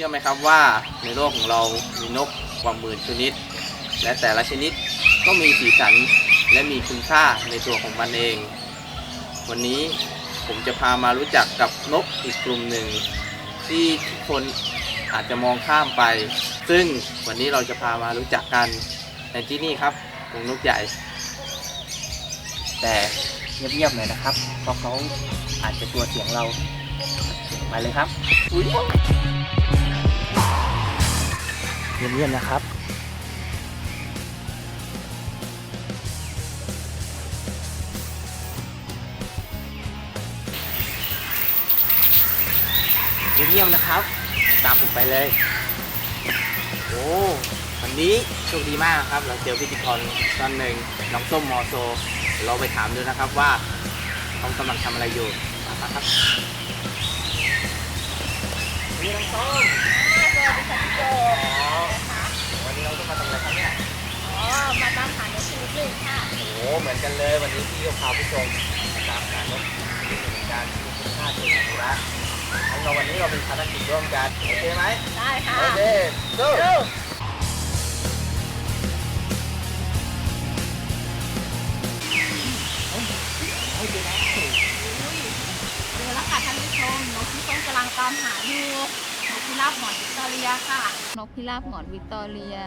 ชื่อไหมครับว่าในโลกของเรามีนกกว่าหมื่นชนิด และแต่ละชนิดก็มีสีสันและมีคุณค่าในตัวของมันเอง วันนี้ผมจะพามารู้จักกับนกอีกกลุ่มหนึ่ง ที่ทุกคนอาจจะมองข้ามไป ซึ่งวันนี้เราจะพามารู้จักกันในที่นี่ครับวงนกใหญ่ แต่เงียบๆหน่อยนะครับ เพราะเขาอาจจะกลัวเสียงเราไปเลยครับอุ๊ย เงียบๆนะครับเงียบๆนะครับ ตามผมไปเลย โอ้วันนี้โชคดีมากครับ เราเจอพิธีกรตอนหนึ่งน้องส้มมอโซ เราไปถามดูนะครับว่าเขากำลังทำอะไรอยู่นะครับนี่น้องส้มวันนี้เราต้องมาทำอะไรครับเนี่ย อ๋อ มาตามหานกชนิดหนึ่งค่ะ โอ้เห มือนกันเลย วันนี้พี่ก็พาผู้ชมตามหานกที่เหมือนกันที่คุณค่าเชิงอนุรักษ์งั้นเราวันนี้เราเป็นภารกิจร่วมกันโอเคไหมได้ค่ะโอเคสู้เดี๋ยวแล้วค่ะท่านผู้ชมนกที่ต้นกำลังตามหาอยู่นกพิราบหงอนวิกตอเรียค่ะ นกพิราบหงอนวิกตอเรีย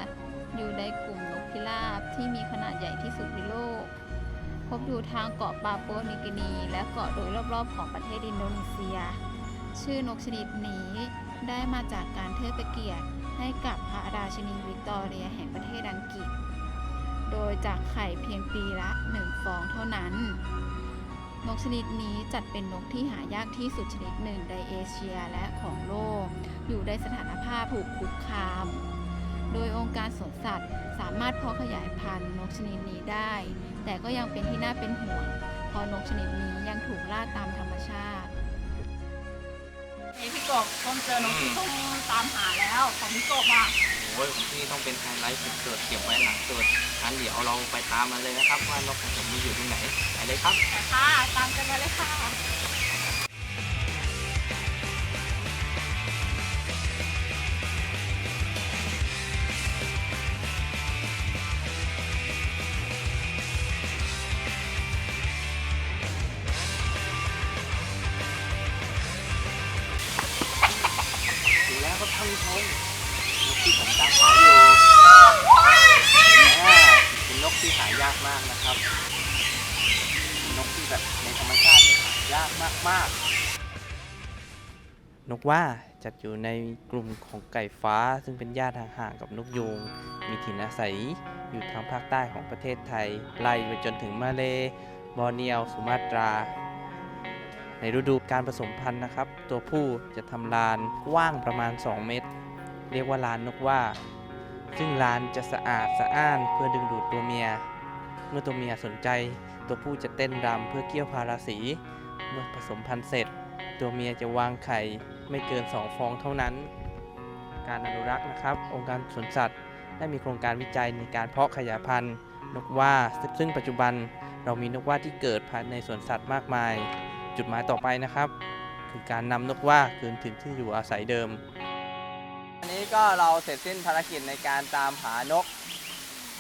อยู่ในกลุ่มนกพิราบที่มีขนาดใหญ่ที่สุดในโลก พบอยู่ทางเกาะปาปัวนิวกินี และเกาะโดยรอบๆของประเทศอินโดนีเซีย ชื่อนกชนิดนี้ได้มาจากการเทิดพระเกียรติให้กับพระราชินีวิกตอเรียแห่งประเทศอังกฤษ โดยจากไข่เพียงปีละหนึ่งฟองเท่านั้น นกชนิดนี้จัดเป็นนกที่หายากที่สุดชนิดหนึ่งในเอเชียและของโลก อยู่ในสถานภาพถูกคุกคาม การสวนสัตว์ สามารถเพาะขยายพันธุ์นกชนิดนี้ได้ แต่ก็ยังเป็นที่น่าเป็นห่วงเพราะนกชนิดนี้ยังถูกล่าตามธรรมชาติพี่กบต้มเจอนกที่ต้มตามหาแล้วของพี่กบอะโอ้ยของพี่ต้องเป็นไฮไลท์สุดๆเก็บไว้หลังสุดงั้นเดี๋ยวเราไปตามมาเลยนะครับว่านกของผมมีอยู่ตรงไหนไปเลยครับค่ะตามกันมาเลยค่ะ ท่านผู้ชมนกที่ผมตามหาอยู่แหมเป็นนกที่หายากมากนะครับเป็นนกที่แบบในธรรมชาติยหายากมากๆ นกว่าจัดอยู่ในกลุ่มของไก่ฟ้า ซึ่งเป็นญาติห่างๆกับนกยูงมีถิ่นอาศัยอยู่ทางภาคใต้ของประเทศไทย ไล่ไปจนถึงมาเล บอร์เนียวสุมาตรา ในฤดูการผสมพันธุ์นะครับ ตัวผู้จะทำลานกว้างประมาณ 2 เมตร เรียกว่าลานนกว่า ซึ่งลานจะสะอาดสะอ้านเพื่อดึงดูดตัวเมีย เมื่อตัวเมียสนใจ ตัวผู้จะเต้นรำเพื่อเกี่ยวพาราสี เมื่อผสมพันธุ์เสร็จ ตัวเมียจะวางไข่ไม่เกิน 2 ฟองเท่านั้น การอนุรักษ์นะครับ องค์การสวนสัตว์ ได้มีโครงการวิจัยในการเพาะขยายพันธุ์นกว่าซึ่งปัจจุบันเรามีนกว่าที่เกิดภายในสวนสัตว์มากมาย จุดหมายต่อไปนะครับ คือการนำนกว่าคืนถิ่นที่อยู่อาศัยเดิม อันนี้ก็เราเสร็จสิ้นภารกิจในการตามหานก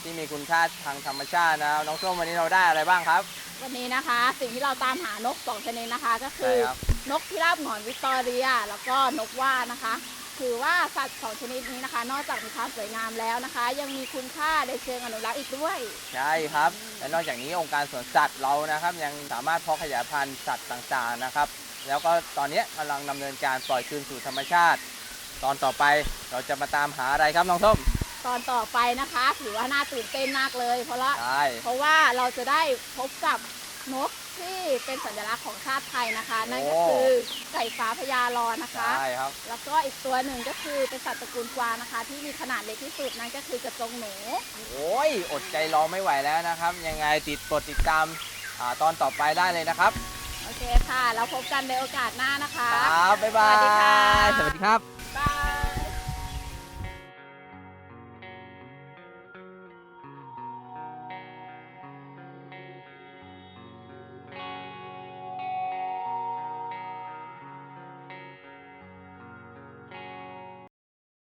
ที่มีคุณค่าทางธรรมชาตินะน้องส้มวันนี้เราได้อะไรบ้างครับ วันนี้นะคะ สิ่งที่เราตามหานกสองชนิดนะคะ ก็คืใช่อครับ นกพิราบหงอนวิกตอเรีย แล้วก็นกว่านะคะ ถือว่าสัตว์สองชนิดนี้นะคะ นอกจากมีความสวยงามแล้วนะคะ ยังมีคุณค่าในเชิงอนุรักษ์อีกด้วย ใช่ครับ และนอกจากนี้องค์การสวนสัตว์เรานะครับ ยังสามารถเพาะขยายพันธุ์สัตว์ต่างๆนะครับ แล้วก็ตอนนี้กำลังดำเนินการปล่อยคืนสู่ธรรมชาติ ตอนต่อไปเราจะมาตามหาอะไรครับน้องส้ม ตอนต่อไปนะคะ ถือว่าน่าตื่นเต้นมากเลย เพราะละใช่ เพราะว่าเราจะได้พบกับ นกที่เป็นสัญลักษณ์ของชาติไทยนะคะ นั่นก็คือไก่ฟ้าพญารอนะคะ ใช่ครับ แล้วก็อีกตัวหนึ่งก็คือเป็นสัตว์ตระกูลกวางนะคะ ที่มีขนาดเล็กที่สุดนั่นก็คือกระจงหนูโอ้ยอดใจรอไม่ไหวแล้วนะครับ ยังไงติดกดติดตามอาตอนต่อไปได้เลยนะครับโอเคค่ะ แล้วพบกันในโอกาสหน้านะคะครับบ๊ายบายสวัสดีค่ะสวัสดีครับ